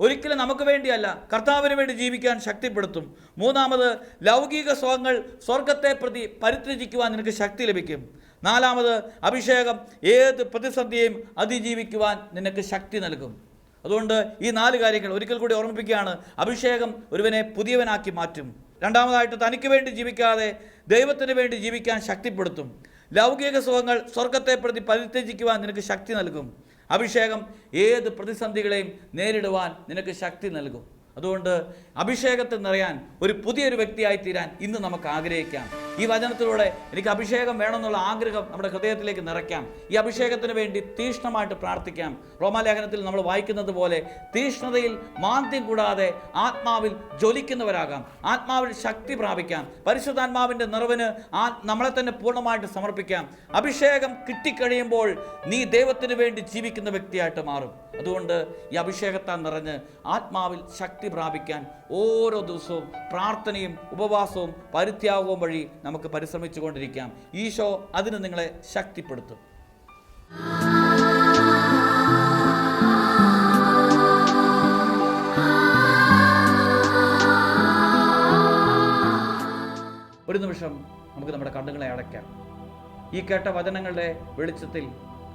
Speaker 3: ഒരിക്കലും നമുക്ക് വേണ്ടിയല്ല കർത്താവിന് വേണ്ടി ജീവിക്കാൻ ശക്തിപ്പെടുത്തും. മൂന്നാമത് ലൗകിക സുഖങ്ങൾ സ്വർഗത്തെ പ്രതി പരിത്യജിക്കുവാൻ നിനക്ക് ശക്തി ലഭിക്കും. നാലാമത് അഭിഷേകം ഏത് പ്രതിസന്ധിയെയും അതിജീവിക്കുവാൻ നിനക്ക് ശക്തി നൽകും. അതുകൊണ്ട് ഈ നാല് കാര്യങ്ങൾ ഒരിക്കൽ കൂടി ഓർമ്മിപ്പിക്കുകയാണ്. അഭിഷേകം ഒരുവനെ പുതിയവനാക്കി മാറ്റും. രണ്ടാമതായിട്ട് തനിക്ക് വേണ്ടി ജീവിക്കാതെ ദൈവത്തിന് വേണ്ടി ജീവിക്കാൻ ശക്തിപ്പെടുത്തും. ലൗകിക സുഖങ്ങൾ സ്വർഗത്തെ പ്രതി പരിത്യജിക്കുവാൻ നിനക്ക് ശക്തി നൽകും. അഭിഷേകം ഏത് പ്രതിസന്ധികളെയും നേരിടുവാൻ നിനക്ക് ശക്തി നൽകും. അതുകൊണ്ട് അഭിഷേകത്തിൽ നിറയാൻ ഒരു പുതിയൊരു വ്യക്തിയായി തീരാൻ ഇന്ന് നമുക്ക് ആഗ്രഹിക്കാം. ഈ വചനത്തിലൂടെ എനിക്ക് അഭിഷേകം വേണമെന്നുള്ള ആഗ്രഹം നമ്മുടെ ഹൃദയത്തിലേക്ക് നിറയ്ക്കാം. ഈ അഭിഷേകത്തിന് വേണ്ടി തീഷ്ണമായിട്ട് പ്രാർത്ഥിക്കാം. റോമാലേഖനത്തിൽ നമ്മൾ വായിക്കുന്നത് പോലെ തീഷ്ണതയിൽ മാന്ദ്യം കൂടാതെ ആത്മാവിൽ ജ്വലിക്കുന്നവരാകാം. ആത്മാവിൽ ശക്തി പ്രാപിക്കാം. പരിശുദ്ധാത്മാവിന്റെ നിറവിന് ആ നമ്മളെ തന്നെ പൂർണമായിട്ട് സമർപ്പിക്കാം. അഭിഷേകം കിട്ടിക്കഴിയുമ്പോൾ നീ ദൈവത്തിന് വേണ്ടി ജീവിക്കുന്ന വ്യക്തിയായിട്ട് മാറും. അതുകൊണ്ട് ഈ അഭിഷേകത്താൽ നിറഞ്ഞ് ആത്മാവിൽ ശക്തി പ്രാപിക്കാൻ ഓരോ ദിവസവും പ്രാർത്ഥനയും ഉപവാസവും പരിത്യാഗവും വഴി നമുക്ക് പരിശ്രമിച്ചു കൊണ്ടിരിക്കാം ഈശോ അതിന് നിങ്ങളെ ശക്തിപ്പെടുത്തും. ഒരു നിമിഷം നമുക്ക് നമ്മുടെ കണ്ണുകളെ അടയ്ക്കാം. ഈ കേട്ട വചനങ്ങളുടെ വെളിച്ചത്തിൽ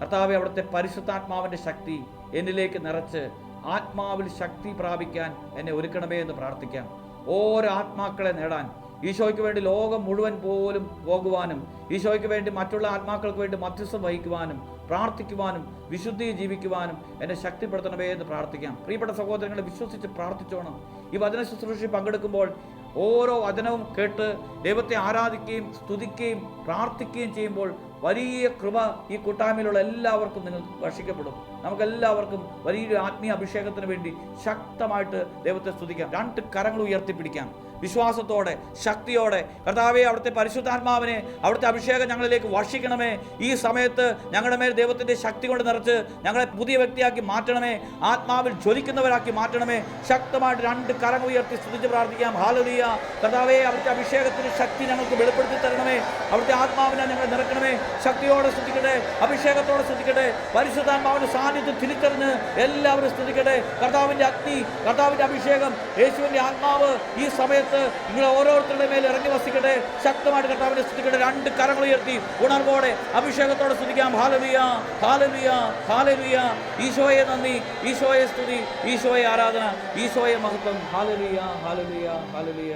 Speaker 3: കർത്താവെ അവിടുത്തെ പരിശുദ്ധാത്മാവിന്റെ ശക്തി എന്നിലേക്ക് നിറച്ച് ആത്മാവിൽ ശക്തി പ്രാപിക്കാൻ എന്നെ ഒരുക്കണമേ എന്ന് പ്രാർത്ഥിക്കാം. ഓരോ ആത്മാക്കളെ നേടാൻ. ഈശോയ്ക്ക് വേണ്ടി ലോകം മുഴുവൻ പോലും പോകുവാനും ഈശോയ്ക്ക് വേണ്ടി മറ്റുള്ള ആത്മാക്കൾക്ക് വേണ്ടി മധ്യസ്ഥം വഹിക്കുവാനും പ്രാർത്ഥിക്കുവാനും വിശുദ്ധി ജീവിക്കുവാനും എന്നെ ശക്തിപ്പെടുത്തണമേ എന്ന് പ്രാർത്ഥിക്കാം. പ്രിയപ്പെട്ട സഹോദരങ്ങളെ വിശ്വസിച്ച് പ്രാർത്ഥിച്ചോണം. ഈ വചന ശുശ്രൂഷി പങ്കെടുക്കുമ്പോൾ ഓരോ വചനവും കേട്ട് ദൈവത്തെ ആരാധിക്കുകയും സ്തുതിക്കുകയും പ്രാർത്ഥിക്കുകയും ചെയ്യുമ്പോൾ വലിയ കൃപ ഈ കൂട്ടായ്മയിലുള്ള എല്ലാവർക്കും നിങ്ങൾ വർഷിക്കപ്പെടും നമുക്കെല്ലാവർക്കും വലിയൊരു ആത്മീയ അഭിഷേകത്തിന് വേണ്ടി ശക്തമായിട്ട് ദൈവത്തെ സ്തുതിക്കാം. രണ്ട് കരങ്ങൾ ഉയർത്തിപ്പിടിക്കാം. വിശ്വാസത്തോടെ ശക്തിയോടെ. കർത്താവെ അവിടുത്തെ പരിശുദ്ധാത്മാവിനെ അവിടുത്തെ അഭിഷേകം ഞങ്ങളിലേക്ക് വർഷിക്കണമേ. ഈ സമയത്ത് ഞങ്ങളുടെ മേൽ ദൈവത്തിന്റെ ശക്തി കൊണ്ട് നിറച്ച് ഞങ്ങളെ പുതിയ വ്യക്തിയാക്കി മാറ്റണമേ. ആത്മാവിൽ ജ്വലിക്കുന്നവരാക്കി മാറ്റണമേ. ശക്തമായിട്ട് രണ്ട് കരങ്ങൾ ഉയർത്തി സ്തുതിച്ച് പ്രാർത്ഥിക്കാം. ഹാലലിയ കർത്താവെ അവിടുത്തെ അഭിഷേകത്തിന് ശക്തി ഞങ്ങൾക്ക് വെളിപ്പെടുത്തി തരണമേ. അവിടുത്തെ ആത്മാവിനെ ഞങ്ങൾ നിറക്കണമേ ശക്തിയോടെ സ്തുതിക്കട്ടെ അഭിഷേകത്തോടെ സ്തുതിക്കട്ടെ പരിശുദ്ധാത്മാവിന്റെ സാന്നിധ്യം തിരിച്ചറിഞ്ഞ് എല്ലാവരും സ്തുതിക്കട്ടെ. കർത്താവിന്റെ അഗ്നി കർത്താവിന്റെ അഭിഷേകം യേശുവിന്റെ ആത്മാവ് ഈ സമയത്ത് നിങ്ങൾ ഓരോരുത്തരുടെ മേൽ ഇറങ്ങി വസിക്കട്ടെ. ശക്തമായിട്ട് കർത്താവിനെ സ്തുതിക്കട്ടെ. രണ്ട് കരങ്ങൾ ഉയർത്തി ഉണർവോടെ അഭിഷേകത്തോടെ സ്തുതിക്കാം. ഹാലലിയ ഹാലലിയ ഹാലലിയ ഈശോയെ നന്ദി ഈശോയെ സ്തുതി ഈശോയെ ആരാധന ഈശോയെ മഹത്വം. ഹാലലിയ ഹാലലിയ ഹാലലിയ